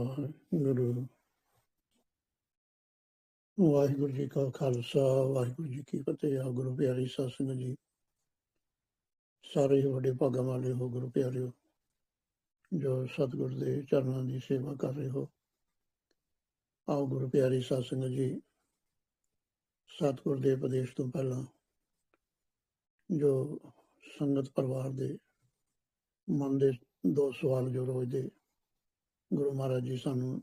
ਵਾਹਿਗੁਰੂ। ਵਾਹਿਗੁਰੂ ਜੀ ਕਾ ਖਾਲਸਾ, ਵਾਹਿਗੁਰੂ ਜੀ ਕੀ ਫਤਿਹ। ਆ ਗੁਰੂ ਪਿਆਰੀ ਸਾਧ ਜੀ, ਸਾਰੇ ਹੀ ਵੱਡੇ ਭਾਗਾਂ ਵਾਲੇ ਹੋ ਗੁਰੂ ਪਿਆਰਿਓ, ਜੋ ਸਤਿਗੁਰ ਦੇ ਚਰਨਾਂ ਦੀ ਸੇਵਾ ਕਰ ਰਹੇ ਹੋ। ਆਓ ਗੁਰੂ ਪਿਆਰੀ ਸਾਧ ਜੀ, ਸਤਿਗੁਰ ਦੇ ਉਪਦੇਸ਼ ਤੋਂ ਪਹਿਲਾਂ ਜੋ ਸੰਗਤ ਪਰਿਵਾਰ ਦੇ ਮਨ ਦੇ ਦੋ ਸਵਾਲ ਜੋ ਰੋਜ਼ ਦੇ ਗੁਰੂ ਮਹਾਰਾਜ ਜੀ ਸਾਨੂੰ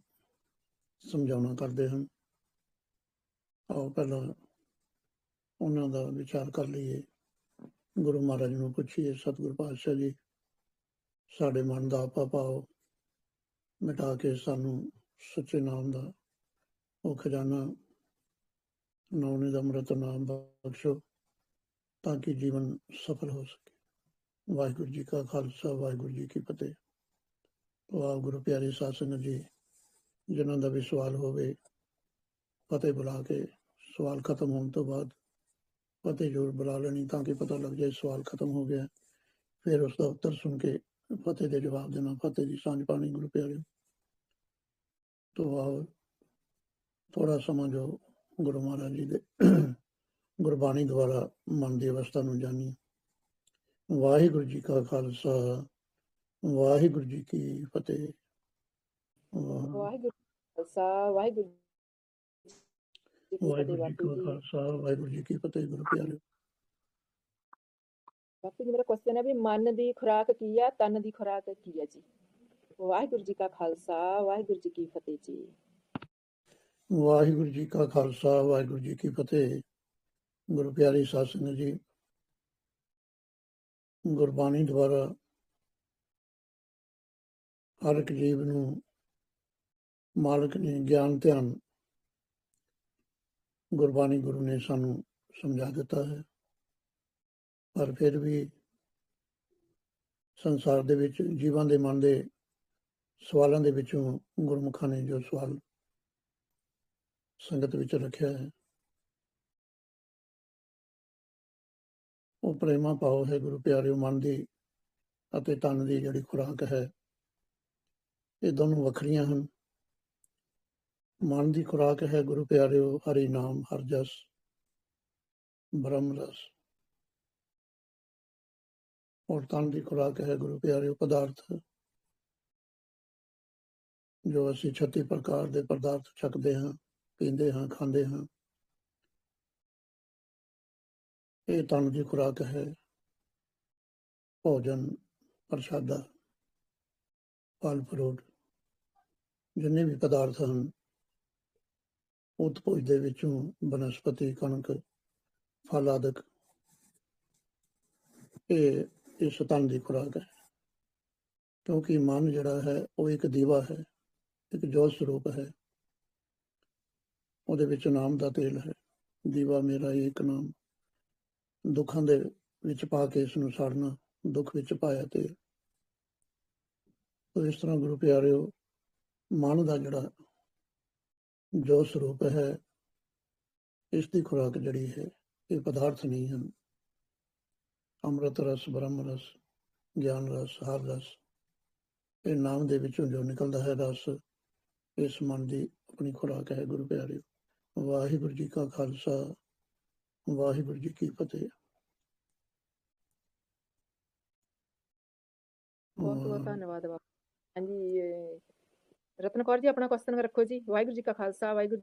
ਸਮਝਾਉਣਾ ਕਰਦੇ ਹਨ। ਆਓ ਪਹਿਲਾਂ ਉਹਨਾਂ ਦਾ ਵਿਚਾਰ ਕਰ ਲਈਏ। ਗੁਰੂ ਮਹਾਰਾਜ ਨੂੰ ਪੁੱਛੀਏ, ਸਤਿਗੁਰ ਪਾਤਸ਼ਾਹ ਜੀ, ਸਾਡੇ ਮਨ ਦਾ ਆਪਾ ਪਾਓ ਮਿਟਾ ਕੇ ਸਾਨੂੰ ਸੱਚੇ ਨਾਮ ਦਾ ਉਹ ਖਜ਼ਾਨਾ ਨੌਨੇ ਦਾ ਅੰਮ੍ਰਿਤ ਨਾਮ ਬਖਸ਼ੋ ਤਾਂ ਕਿ ਜੀਵਨ ਸਫਲ ਹੋ ਸਕੇ। ਵਾਹਿਗੁਰੂ ਜੀ ਕਾ ਖਾਲਸਾ, ਵਾਹਿਗੁਰੂ ਜੀ ਕੀ ਫਤਿਹ। ਵਾਹ, ਗੁਰੂ ਪਿਆਰੇ ਸਾਧ ਸੰਗਤ ਜੀ, ਜਿਨ੍ਹਾਂ ਦਾ ਵੀ ਸਵਾਲ ਹੋਵੇ ਫਤਿਹ ਬੁਲਾ ਕੇ ਸਵਾਲ ਖਤਮ ਹੋਣ ਤੋਂ ਬਾਅਦ ਫਤਿਹ ਜ਼ਰੂਰ ਬੁਲਾ ਲੈਣੀ ਤਾਂ ਕਿ ਪਤਾ ਲੱਗ ਜਾਏ ਸਵਾਲ ਖਤਮ ਹੋ ਗਿਆ। ਫਿਰ ਉਸ ਦਾ ਉੱਤਰ ਸੁਣ ਕੇ ਫਤਿਹ ਦੇ ਜਵਾਬ ਦੇਣਾ। ਫਤਿਹ ਦੀ ਸਾਂਝ ਪਾਣੀ, ਗੁਰੂ ਪਿਆਰੇ। ਤੋਂ ਆਓ ਥੋੜਾ ਸਮਾਂ ਜੋ ਗੁਰੂ ਮਹਾਰਾਜ ਜੀ ਦੇ ਗੁਰਬਾਣੀ ਦੁਆਰਾ ਮਨ ਦੀ ਅਵਸਥਾ ਨੂੰ ਜਾਣੀ। ਵਾਹਿਗੁਰੂ ਜੀ ਕਾ ਖਾਲਸਾ ਵਾਹਿਗੁਰੂ ਜੀ ਕੀ ਫਤਿਹ। ਵਾਹ- ਵਾਹਿਗੁਰੂ ਜੀ ਕਾ ਖਾਲਸਾ ਵਾਹਿਗੁਰੂ ਜੀ ਕੀ ਫਤਿਹ ਵਾਹਿਗੁਰੂ ਜੀ ਬਾਪੂ ਕਾ ਜੀ। ਖਾਲਸਾ ਵਾਹਿਗੁਰੂ ਜੀ ਕੀ ਫਤਿਹ ਗੁਰੂ ਪਿਆਰੇ ਬਾਪੂ ਜੀ ਮੇਰਾ ਕੁਐਸਚਨ ਹੈ ਵੀ ਮਨ ਦੀ ਖੁਰਾਕ ਕੀ ਹੈ ਤਨ ਦੀ ਖੁਰਾਕ ਕੀ ਹੈ ਜੀ? ਵਾਹਿਗੁਰੂ ਜੀ ਕਾ ਖਾਲਸਾ ਵਾਹਿਗੁਰੂ ਜੀ ਕੀ ਫਤਿਹ ਜੀ। ਵਾਹਿਗੁਰੂ ਜੀ ਕਾ ਖਾਲਸਾ ਵਾਹਿਗੁਰੂ ਜੀ ਕੀ ਫਤਿਹ। ਗੁਰੂ ਪਿਆਰੀ ਸਾਧ ਸੰਗਤ ਜੀ ਗੁਰਬਾਣੀ ਦੁਆਰਾ ਹਰ ਇੱਕ ਜੀਵ ਨੂੰ ਮਾਲਕ ਨੇ ਗਿਆਨ, ਧਿਆਨ, ਗੁਰਬਾਣੀ ਗੁਰੂ ਨੇ ਸਾਨੂੰ ਸਮਝਾ ਦਿੱਤਾ ਹੈ। ਪਰ ਫਿਰ ਵੀ ਸੰਸਾਰ ਦੇ ਵਿੱਚ, ਜੀਵਾਂ ਦੇ ਮਨ ਦੇ ਸਵਾਲਾਂ ਦੇ ਵਿੱਚੋਂ ਗੁਰਮੁਖਾਂ ਨੇ ਜੋ ਸਵਾਲ ਸੰਗਤ ਵਿੱਚ ਰੱਖਿਆ ਹੈ, ਉਹ ਪ੍ਰੇਮਾ ਭਾਵ ਹੈ ਗੁਰੂ ਪਿਆਰਿਓ, ਮਨ ਦੀ ਅਤੇ ਤਨ ਦੀ ਜਿਹੜੀ ਖੁਰਾਕ ਹੈ ਇਹ ਦੋਨੋਂ ਵੱਖਰੀਆਂ ਹਨ। ਮਨ ਦੀ ਖੁਰਾਕ ਹੈ, ਗੁਰੂ ਪਿਆਰਿਓ, ਹਰੀ ਨਾਮ, ਹਰ ਜਸ, ਬ੍ਰਹਮ ਰਸ। ਔਰ ਤਨ ਦੀ ਖੁਰਾਕ ਹੈ, ਗੁਰੂ ਪਿਆਰਿਓ, ਪਦਾਰਥ, ਜੋ ਅਸੀਂ 36 ਪ੍ਰਕਾਰ ਦੇ ਪਦਾਰਥ ਛਕਦੇ ਹਾਂ, ਪੀਂਦੇ ਹਾਂ, ਖਾਂਦੇ ਹਾਂ। ਇਹ ਤਨ ਦੀ ਖੁਰਾਕ ਹੈ, ਭੋਜਨ ਪ੍ਰਸ਼ਾਦਾ, ਫਲ ਫਰੂਟ। ਜਿੰਨੇ ਵੀ ਪਦਾਰਥ ਹਨ ਉਤਪੋਜ ਦੇ ਵਿੱਚੋਂ ਬਨਸਪਤੀ, ਕਣਕ, ਫਲ ਆਦਿਕ, ਇਹ ਇਸ ਤਨ ਦੀ ਖੁਰਾਕ ਹੈ। ਕਿਉਂਕਿ ਮਨ ਜਿਹੜਾ ਹੈ, ਉਹ ਇੱਕ ਦੀਵਾ ਹੈ, ਇੱਕ ਜੋਤ ਸਰੂਪ ਹੈ। ਉਹਦੇ ਵਿੱਚ ਨਾਮ ਦਾ ਤੇਲ ਹੈ। ਦੀਵਾ ਮੇਰਾ ਇੱਕ ਨਾਮ। ਦੁੱਖਾਂ ਦੇ ਵਿੱਚ ਪਾ ਕੇ ਇਸ ਨੂੰ ਸਾੜਨਾ, ਦੁੱਖ ਵਿੱਚ ਪਾਇਆ ਤੇਲ। ਇਸ ਤਰ੍ਹਾਂ ਗੁਰੂ ਪਿਆਰਿਓ ਮਨ ਦਾ ਜਿਹੜਾ ਜੋ ਸਰੂਪ ਹੈ ਇਸ ਦੀ ਖੁਰਾਕ ਜਿਹੜੀ ਹੈ, ਇਹ ਪਦਾਰਥ ਨਹੀਂ ਹਨ। ਅੰਮ੍ਰਿਤ ਰਸ, ਬ੍ਰਹਮ ਰਸ, ਗਿਆਨ ਰਸ ਹਰ ਰਸ, ਇਹ ਨਾਮ ਦੇ ਵਿੱਚੋਂ ਜੋ ਨਿਕਲਦਾ ਹੈ ਰਸ, ਇਸ ਮਨ ਦੀ ਆਪਣੀ ਖੁਰਾਕ ਹੈ, ਗੁਰੂ ਪਿਆਰਿਓ। ਵਾਹਿਗੁਰੂ ਜੀ ਕਾ ਖਾਲਸਾ, ਵਾਹਿਗੁਰੂ ਜੀ ਕੀ ਫਤਿਹ। ਬਹੁਤ ਬਹੁਤ ਧੰਨਵਾਦ ਬਾਪੂ ਹਾਂਜੀ ਰਤਨ ਕੌਰ ਜੀ ਆਪਣਾ ਕੁਐਸਚਨ ਰੱਖੋ ਜੀ। ਵਾਹਿਗੁਰੂ ਜੀ ਕਾ ਖਾਲਸਾ ਵਾਹਿਗੁਰੂ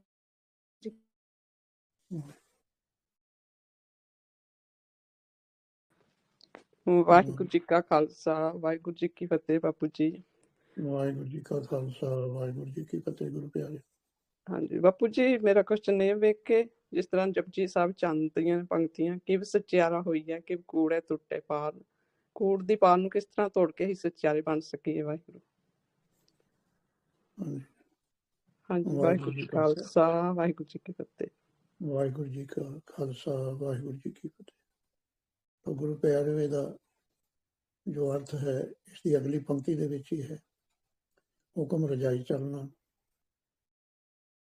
ਜੀ ਵਾਹਿਗੁਰੂ ਜੀ ਕਾ ਖਾਲਸਾ ਵਾਹਿਗੁਰੂ ਜੀ ਕੀ ਫਤਿਹ ਬਾਪੂ ਜੀ। ਵਾਹਿਗੁਰੂ ਜੀ ਕਾ ਖਾਲਸਾ ਵਾਹਿਗੁਰੂ ਜੀ ਕੀ ਫਤਿਹ ਗੁਰੂ ਪਿਆਰੇ। ਹਾਂਜੀ ਬਾਪੂ ਜੀ ਮੇਰਾ ਕੁਐਸਚਨ ਇਹ ਵੇਖ ਕੇ ਜਿਸ ਤਰ੍ਹਾਂ ਜਪਜੀ ਸਾਹਿਬ ਚੰਦ ਦੀਆਂ ਪੰਕਤੀਆਂ ਕਿ ਸੱਚਿਆਰਾ ਹੋਈ ਹੈ ਕਿ ਕੂੜੇ ਟੁੱਟੇ ਪਾਰ। ਕੂੜ ਦੀ ਪਾਰ ਨੂੰ ਕਿਸ ਤਰ੍ਹਾਂ ਤੋੜ ਕੇ ਹੀ ਸੱਚਿਆਰੇ ਬਣ ਸਕੀਏ ਵਾਹਿਗੁਰੂ? ਹਾਂਜੀ ਹਾਂਜੀ ਵਾਹਿਗੁਰੂ ਜੀ ਕਾ ਖਾਲਸਾ। ਵਾਹਿਗੁਰੂ ਜੀ ਕੀ ਫਤਿਹ। ਵਾਹਿਗੁਰੂ ਜੀ ਕਾ ਖਾਲਸਾ ਵਾਹਿਗੁਰੂ ਜੀ ਕੀ ਫਤਿਹ। ਤਾਂ ਗੁਰੂ ਪਿਆਰੇ ਦਾ ਜੋ ਅਰਥ ਹੈ ਇਸ ਦੀ ਅਗਲੀ ਪੰਕਤੀ ਦੇ ਵਿੱਚ ਹੀ ਹੈ। ਹੁਕਮ ਰਜਾਈ ਚੱਲਣਾ।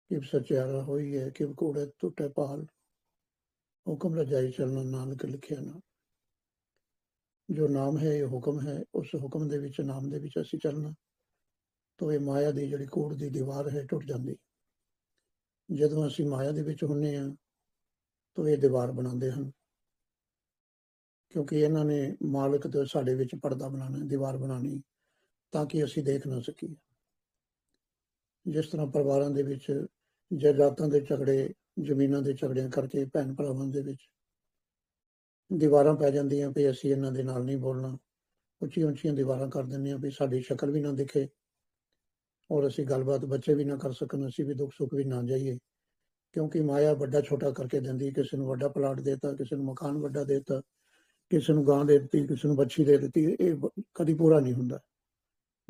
ਕਿ ਸਚਿਆਰਾ ਹੋਈ ਹੈ ਕਿ ਕੋੜੇ ਟੁੱਟੇ ਪਾਲ ਹੁਕਮ ਰਜਾਈ ਚੱਲਣਾ ਨਾਨਕ ਲਿਖਿਆ ਨਾ। ਜੋ ਨਾਮ ਹੈ ਇਹ ਹੁਕਮ ਹੈ ਉਸ ਹੁਕਮ ਦੇ ਵਿੱਚ ਨਾਮ ਦੇ ਵਿੱਚ ਅਸੀਂ ਚੱਲਣਾ। ਤਾਂ ਇਹ ਮਾਇਆ ਦੀ ਜਿਹੜੀ ਕੋੜ ਦੀ ਦੀਵਾਰ ਹੈ ਟੁੱਟ ਜਾਂਦੀ। ਜਦੋਂ ਅਸੀਂ ਮਾਇਆ ਦੇ ਵਿੱਚ ਹੁੰਨੇ ਆ, ਤਾਂ ਇਹ ਦੀਵਾਰ ਬਣਾਉਂਦੇ ਹਨ। ਕਿਉਂਕਿ ਇਹਨਾਂ ਨੇ ਮਾਲਕ ਤੇ ਸਾਡੇ ਵਿੱਚ ਪਰਦਾ ਬਣਾਉਣਾ, ਦੀਵਾਰ ਬਣਾਉਣੀ, ਤਾਂ ਕਿ ਅਸੀਂ ਦੇਖ ਨਾ ਸਕੀਏ। ਜਿਸ ਤਰ੍ਹਾਂ ਪਰਿਵਾਰਾਂ ਦੇ ਵਿੱਚ ਜਾਇਦਾਦਾਂ ਦੇ ਝਗੜੇ, ਜ਼ਮੀਨਾਂ ਦੇ ਝਗੜਿਆਂ ਕਰਕੇ ਭੈਣ ਭਰਾਵਾਂ ਦੇ ਵਿੱਚ ਦੀਵਾਰਾਂ ਪੈ ਜਾਂਦੀਆਂ ਵੀ ਅਸੀਂ ਇਹਨਾਂ ਦੇ ਨਾਲ ਨਹੀਂ ਬੋਲਣਾ। ਉੱਚੀ ਉੱਚੀਆਂ ਦੀਵਾਰਾਂ ਕਰ ਦਿੰਦੇ ਆ ਵੀ ਸਾਡੀ ਸ਼ਕਲ ਵੀ ਨਾ ਦਿਖੇ। ਔਰ ਅਸੀਂ ਗੱਲਬਾਤ ਬੱਚੇ ਵੀ ਨਾ ਕਰ ਸਕਣ, ਅਸੀਂ ਵੀ ਦੁੱਖ ਸੁੱਖ ਵੀ ਨਾ ਜਾਈਏ। ਕਿਉਂਕਿ ਮਾਇਆ ਵੱਡਾ ਛੋਟਾ ਕਰਕੇ ਦਿੰਦੀ, ਕਿਸੇ ਨੂੰ ਵੱਡਾ ਪਲਾਟ ਦੇਤਾ, ਕਿਸੇ ਨੂੰ ਮਕਾਨ ਵੱਡਾ ਦੇਤਾ, ਕਿਸੇ ਨੂੰ ਗਾਂ ਦੇ ਦਿੱਤੀ, ਕਿਸੇ ਨੂੰ ਬੱਚੀ ਦੇ ਦਿੱਤੀ, ਇਹ ਕਦੀ ਪੂਰਾ ਨਹੀਂ ਹੁੰਦਾ।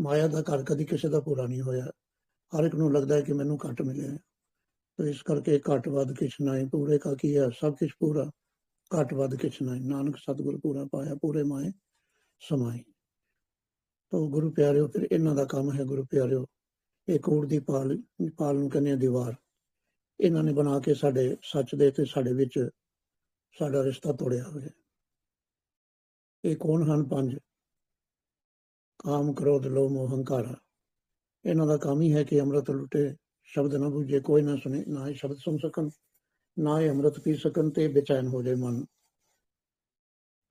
ਮਾਇਆ ਦਾ ਘਰ ਕਦੀ ਕਿਸੇ ਦਾ ਪੂਰਾ ਨਹੀਂ ਹੋਇਆ। ਹਰ ਇੱਕ ਨੂੰ ਲੱਗਦਾ ਹੈ ਕਿ ਮੈਨੂੰ ਘੱਟ ਮਿਲਿਆ ਹੈ। ਇਸ ਕਰਕੇ ਘੱਟ ਵੱਧ ਕਿਛ ਨਹੀਂ ਪੂਰੇ ਕਾ ਕੀ ਹੈ, ਸਭ ਕੁਝ ਪੂਰਾ। ਘੱਟ ਵੱਧ ਕਿਛ ਨਹੀਂ ਨਾਨਕ ਸਤਿਗੁਰ ਪੂਰਾ ਪਾਇਆ, ਪੂਰੇ ਮਾਏ ਸਮਾਈ ਤੋ ਗੁਰੂ ਪਿਆਰਿਓ, ਫਿਰ ਇਹਨਾਂ ਦਾ ਕੰਮ ਹੈ ਗੁਰੂ ਪਿਆਰਿਓ। ਇਹ ਕੋੜ ਦੀ ਪਾਲ ਪਾਲ ਨੂੰ ਕਹਿੰਦੇ ਆ ਦੀਵਾਰ। ਇਹਨਾਂ ਨੇ ਬਣਾ ਕੇ ਸਾਡੇ ਸੱਚ ਦੇ ਤੇ ਸਾਡੇ ਵਿੱਚ ਸਾਡਾ ਰਿਸ਼ਤਾ ਤੋੜਿਆ ਹੋਇਆ ਇਹ ਕੌਣ ਹਨ ਪੰਜ? ਕਾਮ, ਕ੍ਰੋਧ, ਲੋਭ, ਮੋਹ, ਹੰਕਾਰਾ। ਇਹਨਾਂ ਦਾ ਕੰਮ ਹੀ ਹੈ ਕਿ ਅੰਮ੍ਰਿਤ ਲੁੱਟੇ, ਸ਼ਬਦ ਨਾ ਬੁਝੇ, ਕੋਈ ਨਾ ਸੁਣੇ, ਨਾ ਹੀ ਸ਼ਬਦ ਸੁਣ ਸਕਣ, ਨਾ ਹੀ ਅੰਮ੍ਰਿਤ ਪੀ ਸਕਣ ਤੇ ਬੇਚੈਨ ਹੋ ਜਾਏ ਮਨ।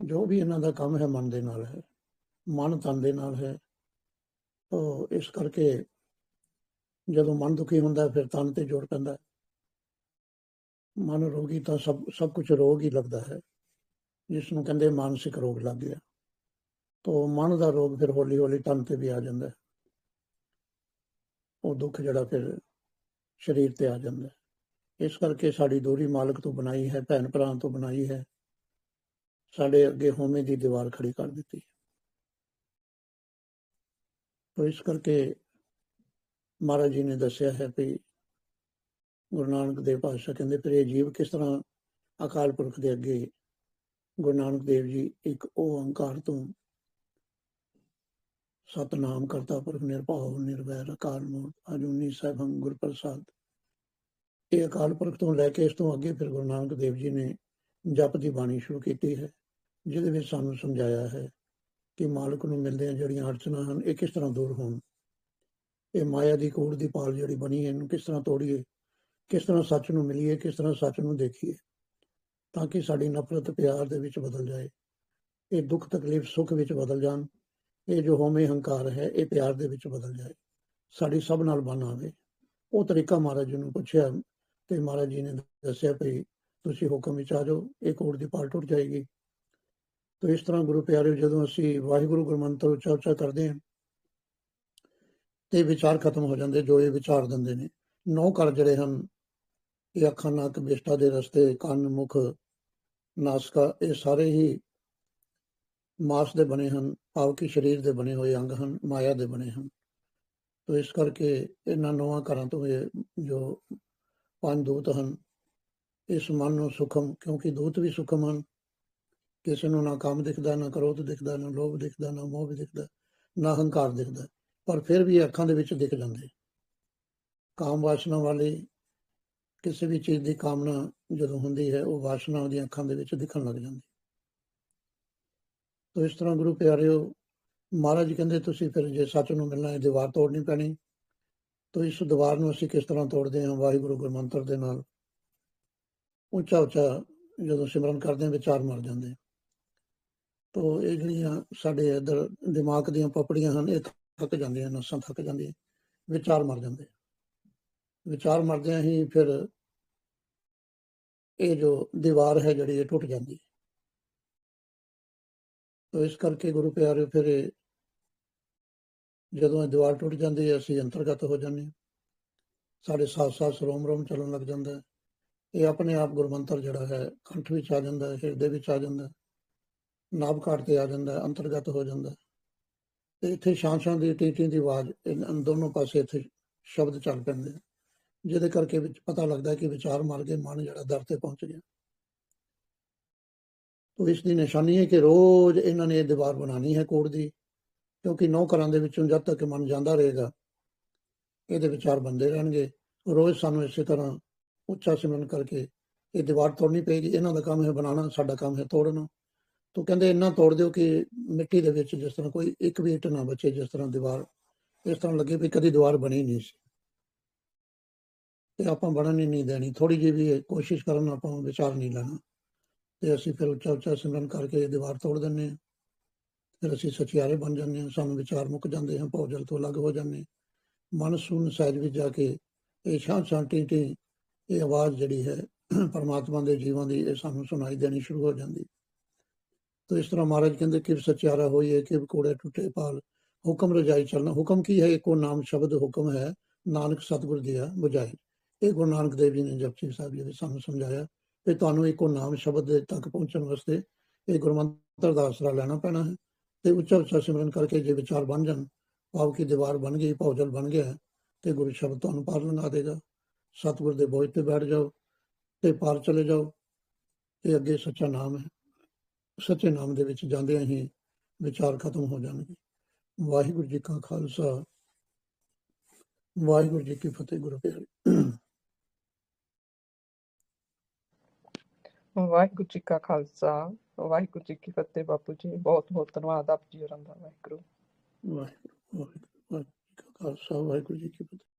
ਜੋ ਵੀ ਇਹਨਾਂ ਦਾ ਕੰਮ ਹੈ ਮਨ ਦੇ ਨਾਲ ਹੈ। ਮਨ ਤਨ ਦੇ ਨਾਲ ਹੈ। ਤਾਂ ਇਸ ਕਰਕੇ ਜਦੋਂ ਮਨ ਦੁਖੀ ਹੁੰਦਾ ਫਿਰ ਤਨ ਤੇ ਜੋਰ ਪੈਂਦਾ ਮਨ ਰੋਗੀ ਤਾਂ ਸਭ ਸਭ ਕੁਝ ਰੋਗ ਹੀ ਲੱਗਦਾ ਹੈ। ਜਿਸ ਨੂੰ ਕਹਿੰਦੇ ਮਾਨਸਿਕ ਰੋਗ ਲੱਗ ਗਿਆ। ਤਾਂ ਮਨ ਦਾ ਰੋਗ ਫਿਰ ਹੌਲੀ ਹੌਲੀ ਤਨ ਤੇ ਵੀ ਆ ਜਾਂਦਾ ਉਹ ਦੁੱਖ ਜਿਹੜਾ ਫਿਰ ਸਰੀਰ ਤੇ ਆ ਜਾਂਦਾ ਇਸ ਕਰਕੇ ਸਾਡੀ ਦੂਰੀ ਮਾਲਕ ਤੋਂ ਬਣਾਈ ਹੈ, ਭੈਣ ਭਰਾ ਤੋਂ ਬਣਾਈ ਹੈ। ਸਾਡੇ ਅੱਗੇ ਹੋਮੇ ਦੀ ਦੀਵਾਰ ਖੜੀ ਕਰ ਦਿੱਤੀ ਤੋ ਇਸ ਕਰਕੇ ਮਹਾਰਾਜ ਜੀ ਨੇ ਦੱਸਿਆ ਹੈ ਵੀ ਗੁਰੂ ਨਾਨਕ ਦੇਵ ਪਾਤਸ਼ਾਹ ਕਹਿੰਦੇ, ਫਿਰ ਇਹ ਜੀਵ ਕਿਸ ਤਰ੍ਹਾਂ ਅਕਾਲ ਪੁਰਖ ਦੇ ਅੱਗੇ ਗੁਰੂ ਨਾਨਕ ਦੇਵ ਜੀ ਇੱਕ ਉਹ ਓੰਕਾਰ ਤੋਂ ਸਤਨਾਮ ਕਰਤਾ, ਪੁਰਖ ਨਿਰਭਉ, ਨਿਰਵੈਰ, ਅਕਾਲ ਮੂਰਤ, ਅਜੂਨੀ ਸੈਭੰ ਗੁਰ ਪ੍ਰਸਾਦ ਇਹ ਅਕਾਲ ਪੁਰਖ ਤੋਂ ਲੈ ਕੇ ਇਸ ਤੋਂ ਅੱਗੇ ਫਿਰ ਗੁਰੂ ਨਾਨਕ ਦੇਵ ਜੀ ਨੇ ਜਪ ਦੀ ਬਾਣੀ ਸ਼ੁਰੂ ਕੀਤੀ ਹੈ, ਜਿਹਦੇ ਵਿੱਚ ਸਾਨੂੰ ਸਮਝਾਇਆ ਹੈ ਕਿ ਮਾਲਕ ਨੂੰ ਮਿਲਦੇ ਜਿਹੜੀਆਂ ਅੜਚਨਾਂ ਹਨ, ਇਹ ਕਿਸ ਤਰ੍ਹਾਂ ਦੂਰ ਹੋਣ। ਇਹ ਮਾਇਆ ਦੀ ਕੋੜ ਦੀ ਪਾਲ ਜਿਹੜੀ ਬਣੀ ਹੈ, ਇਹਨੂੰ ਕਿਸ ਤਰ੍ਹਾਂ ਤੋੜੀਏ, ਕਿਸ ਤਰ੍ਹਾਂ ਸੱਚ ਨੂੰ ਮਿਲੀਏ, ਕਿਸ ਤਰ੍ਹਾਂ ਸੱਚ ਨੂੰ ਦੇਖੀਏ, ਤਾਂ ਕਿ ਸਾਡੀ ਨਫ਼ਰਤ ਪਿਆਰ ਦੇ ਵਿੱਚ ਬਦਲ ਜਾਏ, ਇਹ ਦੁੱਖ, ਤਕਲੀਫ, ਸੁੱਖ ਵਿੱਚ ਬਦਲ ਜਾਣ, ਇਹ ਜੋ ਹੋਮੇ ਹੰਕਾਰ ਹੈ, ਇਹ ਪਿਆਰ ਦੇ ਵਿੱਚ ਬਦਲ ਜਾਏ, ਸਾਡੀ ਸਭ ਨਾਲ ਬਣ ਆਵੇ। ਉਹ ਤਰੀਕਾ ਮਹਾਰਾਜ ਜੀ ਨੂੰ ਪੁੱਛਿਆ ਤੇ ਮਹਾਰਾਜ ਜੀ ਨੇ ਦੱਸਿਆ ਭਈ ਤੁਸੀਂ ਹੁਕਮ ਵਿੱਚ ਆ ਜਾਓ, ਇਹ ਕੋੜ ਦੀ ਪਾਲ ਟੁੱਟ ਜਾਏਗੀ। ਤੋ ਇਸ ਤਰ੍ਹਾਂ ਗੁਰੂ ਪਿਆਰਿਓ ਜਦੋਂ ਅਸੀਂ ਵਾਹਿਗੁਰੂ ਗੁਰਮੰਤਰ ਉੱਚਾ ਕਰਦੇ ਹਾਂ ਤੇ ਵਿਚਾਰ ਖਤਮ ਹੋ ਜਾਂਦੇ, ਜੋ ਇਹ ਵਿਚਾਰ ਦਿੰਦੇ ਨੇ। ਨੌ ਕਰ ਜਿਹੜੇ ਹਨ, ਇਹ ਅੱਖਾਂ ਨੱਕ ਬਿਸ਼ਟਾ ਦੇ ਰਸਤੇ, ਕੰਨ, ਮੁਖ, ਨਾਸਕਾ, ਇਹ ਸਾਰੇ ਹੀ ਮਾਸ ਦੇ ਬਣੇ ਹਨ, ਭਾਵ ਕਿ ਸਰੀਰ ਦੇ ਬਣੇ ਹੋਏ ਅੰਗ ਹਨ, ਮਾਇਆ ਦੇ ਬਣੇ ਹਨ। ਤੋ ਇਸ ਕਰਕੇ ਇਹਨਾਂ ਨੌਵਾਂ ਘਰਾਂ ਤੋਂ ਇਹ ਜੋ ਪੰਜ ਦੂਤ ਹਨ, ਇਸ ਮਨ ਨੂੰ ਸੁਖਮ, ਕਿਉਂਕਿ ਦੂਤ ਵੀ ਸੁਖਮ ਹਨ। ਕਿਸੇ ਨੂੰ ਨਾ ਕੰਮ ਦਿਖਦਾ, ਨਾ ਕ੍ਰੋਧ ਦਿਖਦਾ, ਨਾ ਲੋਭ ਦਿਖਦਾ, ਨਾ ਮੋਹ ਵੀ ਦਿਖਦਾ, ਨਾ ਹੰਕਾਰ ਦਿਖਦਾ। ਪਰ ਫਿਰ ਵੀ ਅੱਖਾਂ ਦੇ ਵਿੱਚ ਦਿਖ ਜਾਂਦੇ। ਕਾਮ ਵਾਸਨਾ ਵਾਲੇ ਕਿਸੇ ਵੀ ਚੀਜ਼ ਦੀ ਕਾਮਨਾ ਜਦੋਂ ਹੁੰਦੀ ਹੈ, ਉਹ ਵਾਸਨਾ ਉਹਦੀਆਂ ਅੱਖਾਂ ਦੇ ਵਿੱਚ ਦਿਖਣ ਲੱਗ ਜਾਂਦੀ। ਤੋ ਇਸ ਤਰ੍ਹਾਂ ਗੁਰੂ ਪਿਆਰਿਓ, ਮਹਾਰਾਜ ਕਹਿੰਦੇ, ਤੁਸੀਂ ਫਿਰ ਜੇ ਸੱਚ ਨੂੰ ਮਿਲਣਾ ਹੈ, ਦੀਵਾਰ ਤੋੜਨੀ ਪੈਣੀ। ਤੋ ਇਸ ਦੀਵਾਰ ਨੂੰ ਅਸੀਂ ਕਿਸ ਤਰ੍ਹਾਂ ਤੋੜਦੇ ਹਾਂ? ਵਾਹਿਗੁਰੂ ਗੁਰਮੰਤਰ ਦੇ ਨਾਲ ਉੱਚਾ ਉੱਚਾ ਜਦੋਂ ਸਿਮਰਨ ਕਰਦੇ ਹਾਂ, ਵਿਚਾਰ ਮਰ ਜਾਂਦੇ ਤੋ ਇਹ ਜਿਹੜੀਆਂ ਸਾਡੇ ਇਧਰ ਦਿਮਾਗ ਦੀਆਂ ਪਪੜੀਆਂ ਹਨ, ਇਹ ਥੱਕ ਜਾਂਦੀਆਂ ਨਸਾਂ ਥੱਕ ਜਾਂਦੀਆਂ, ਵਿਚਾਰ ਮਰ ਜਾਂਦੇ ਵਿਚਾਰ ਮਰਦਿਆਂ ਹੀ ਫਿਰ ਇਹ ਜੋ ਦੀਵਾਰ ਹੈ ਜਿਹੜੀ ਇਹ ਟੁੱਟ ਜਾਂਦੀ ਤੋ ਇਸ ਕਰਕੇ ਗੁਰੂ ਪਿਆਰੇ ਫਿਰ ਇਹ ਜਦੋਂ ਇਹ ਦੀਵਾਰ ਟੁੱਟ ਜਾਂਦੀ ਹੈ, ਅਸੀਂ ਅੰਤਰਗਤ ਹੋ ਜਾਂਦੇ ਹਾਂ। ਸਾਡੇ ਸਾਥ ਸਾਥ ਰੋਮ ਰੋਮ ਚੱਲਣ ਲੱਗ ਜਾਂਦਾ ਹੈ। ਇਹ ਆਪਣੇ ਆਪ ਗੁਰਮੰਤਰ ਜਿਹੜਾ ਹੈ, ਕੰਠ ਵਿੱਚ ਆ ਜਾਂਦਾ ਹੈ, ਹਿਰਦੇ ਵਿੱਚ ਆ ਜਾਂਦਾ ਹੈ ਨਾਭ ਕਾਟ ਤੇ ਆ ਜਾਂਦਾ ਹੈ, ਅੰਤਰਗਤ ਹੋ ਜਾਂਦਾ ਹੈ। ਤੇ ਇੱਥੇ ਸ਼ਾਂ ਸ਼ਾਂ ਦੀ, ਟੀਟੀ ਦੀ ਆਵਾਜ਼ ਇਹਨਾਂ ਦੋਨੋਂ ਪਾਸੇ ਇੱਥੇ ਸ਼ਬਦ ਚੱਲ ਪੈਂਦੇ ਆ। ਜਿਹਦੇ ਕਰਕੇ ਵਿੱਚ ਪਤਾ ਲੱਗਦਾ ਕਿ ਵਿਚਾਰ ਮਾਰ ਕੇ ਮਨ ਜਿਹੜਾ ਦਰ ਤੇ ਪਹੁੰਚ ਗਿਆ। ਤੋ ਇਸ ਦੀ ਨਿਸ਼ਾਨੀ ਹੈ ਕਿ ਰੋਜ਼ ਇਹਨਾਂ ਨੇ ਇਹ ਦੀਵਾਰ ਬਣਾਣੀ ਹੈ ਕੋੜ ਦੀ, ਕਿਉਂਕਿ ਨੌ ਘਰਾਂ ਦੇ ਵਿੱਚੋਂ ਜਦ ਤੱਕ ਮਨ ਜਾਂਦਾ ਰਹੇਗਾ, ਇਹਦੇ ਵਿਚਾਰ ਬੰਦੇ ਰਹਿਣਗੇ। ਰੋਜ਼ ਸਾਨੂੰ ਇਸੇ ਤਰ੍ਹਾਂ ਉੱਚਾ ਸਿਮਰਨ ਕਰਕੇ ਇਹ ਦੀਵਾਰ ਤੋੜਨੀ ਪਏਗੀ। ਇਹਨਾਂ ਦਾ ਕੰਮ ਹੈ ਬਣਾਉਣਾ, ਸਾਡਾ ਕੰਮ ਹੈ ਤੋੜਨਾ। ਤੋ ਕਹਿੰਦੇ ਇੰਨਾ ਤੋੜ ਦਿਓ ਕਿ ਮਿੱਟੀ ਦੇ ਵਿੱਚ ਜਿਸ ਤਰ੍ਹਾਂ ਕੋਈ ਇੱਕ ਵੀ ਇੱਟ ਨਾ ਬਚੇ ਜਿਸ ਤਰ੍ਹਾਂ ਦੀਵਾਰ, ਇਸ ਤਰ੍ਹਾਂ ਲੱਗੇ ਵੀ ਕਦੀ ਦੀਵਾਰ ਬਣੀ ਨਹੀਂ ਸੀ। ਤੇ ਆਪਾਂ ਬਣਨ ਹੀ ਨਹੀਂ ਦੇਣੀ ਥੋੜੀ ਜਿਹੀ ਵੀ ਕੋਸ਼ਿਸ਼ ਕਰਨ ਆਪਾਂ ਵਿਚਾਰ ਨਹੀਂ ਲੈਣਾ। ਤੇ ਅਸੀਂ ਫਿਰ ਉੱਚਾ ਉੱਚਾ ਸਿਮਰਨ ਕਰਕੇ ਦੀਵਾਰ ਤੋੜ ਦਿੰਦੇ ਹਾਂ। ਫਿਰ ਅਸੀਂ ਸਚਿਆਰੇ ਬਣ ਜਾਂਦੇ ਹਾਂ, ਸਾਨੂੰ ਵਿਚਾਰ ਮੁੱਕ ਜਾਂਦੇ ਹਨ ਭੋਜਲ ਤੋਂ ਅਲੱਗ ਹੋ ਜਾਂਦੇ ਹਾਂ। ਮਨ ਸੁਨ ਸਹਿਜ ਵਿੱਚ ਜਾ ਕੇ ਇਹ ਸ਼ਾਂ ਸ਼ਾਂਤੀ ਤੇ ਇਹ ਆਵਾਜ਼ ਜਿਹੜੀ ਹੈ, ਪਰਮਾਤਮਾ ਦੇ ਜੀਵਾਂ ਦੀ ਇਹ ਸਾਨੂੰ ਸੁਣਾਈ ਦੇਣੀ ਸ਼ੁਰੂ ਹੋ ਜਾਂਦੀ। ਤੋ ਇਸ ਤਰ੍ਹਾਂ ਮਹਾਰਾਜ ਕਹਿੰਦੇ ਕਿ ਸਚਿਆਰਾ ਹੋਈਏ, ਕਿ ਕੋੜੇ ਟੁੱਟੇ ਪਾਲ ਹੁਕਮ ਰਜਾਈ ਚੱਲਣਾ। ਹੁਕਮ ਕੀ ਹੈ? ਇੱਕੋ ਨਾਮ ਸ਼ਬਦ ਹੁਕਮ ਹੈ, ਨਾਨਕ ਸਤਿਗੁਰ ਦਿਆ ਬੁਝਾਈ। ਇਹ ਗੁਰੂ ਨਾਨਕ ਦੇਵ ਜੀ ਨੇ ਜਪਜੀ ਸਾਹਿਬ ਜੀ ਨੇ ਸਾਨੂੰ ਸਮਝਾਇਆ ਕਿ ਤੁਹਾਨੂੰ ਇੱਕੋ ਨਾਮ ਸ਼ਬਦ ਦੇ ਤੱਕ ਪਹੁੰਚਣ ਵਾਸਤੇ ਇਹ ਗੁਰਮੰਤਰ ਦਾ ਆਸਰਾ ਲੈਣਾ ਪੈਣਾ ਹੈ। ਤੇ ਉੱਚਾ ਉੱਚਾ ਸਿਮਰਨ ਕਰਕੇ ਜੇ ਵਿਚਾਰ ਬਣ ਜਾਣ, ਭਾਵ ਕੀ ਦੀਵਾਰ ਬਣ ਗਈ, ਭੌਜਲ ਬਣ ਗਿਆ ਤੇ ਗੁਰੂ ਸ਼ਬਦ ਤੁਹਾਨੂੰ ਪਾਰ ਲੰਘਾ ਦੇਗਾ। ਸਤਿਗੁਰ ਦੇ ਬੋਝ ਤੇ ਬੈਠ ਜਾਓ ਤੇ ਪਾਰ ਚਲੇ ਜਾਓ। ਤੇ ਅੱਗੇ ਸੱਚਾ ਨਾਮ ਹੈ। ਸੱਚੇ ਨਾਮ ਦੇ ਵਿੱਚ ਜਾਂਦਿਆਂ ਹੀ ਵਿਚਾਰ ਖਤਮ ਹੋ ਜਾਣਗੇ। ਵਾਹਿਗੁਰੂ ਜੀ ਕਾ ਖਾਲਸਾ। ਵਾਹਿਗੁਰੂ ਜੀ ਕੀ ਫਤਿਹ ਗੁਰੂ ਪਿਆਰੇ ਵਾਹਿਗੁਰੂ ਜੀ ਕਾ ਖਾਲਸਾ। ਵਾਹਿਗੁਰੂ ਜੀ ਕੀ ਫਤਿਹ ਬਾਪੂ ਜੀ। ਬਹੁਤ ਬਹੁਤ ਧੰਨਵਾਦ ਆਪ ਜੀ ਹੋਰਾਂ ਦਾ ਵਾਹਿਗੁਰੂ। ਵਾਹਿਗੁਰੂ ਵਾਹਿਗੁਰੂ ਵਾਹਿਗੁਰੂ ਜੀ ਕਾ ਖਾਲਸਾ। ਵਾਹਿਗੁਰੂ ਜੀ ਕੀ ਫਤਿਹ।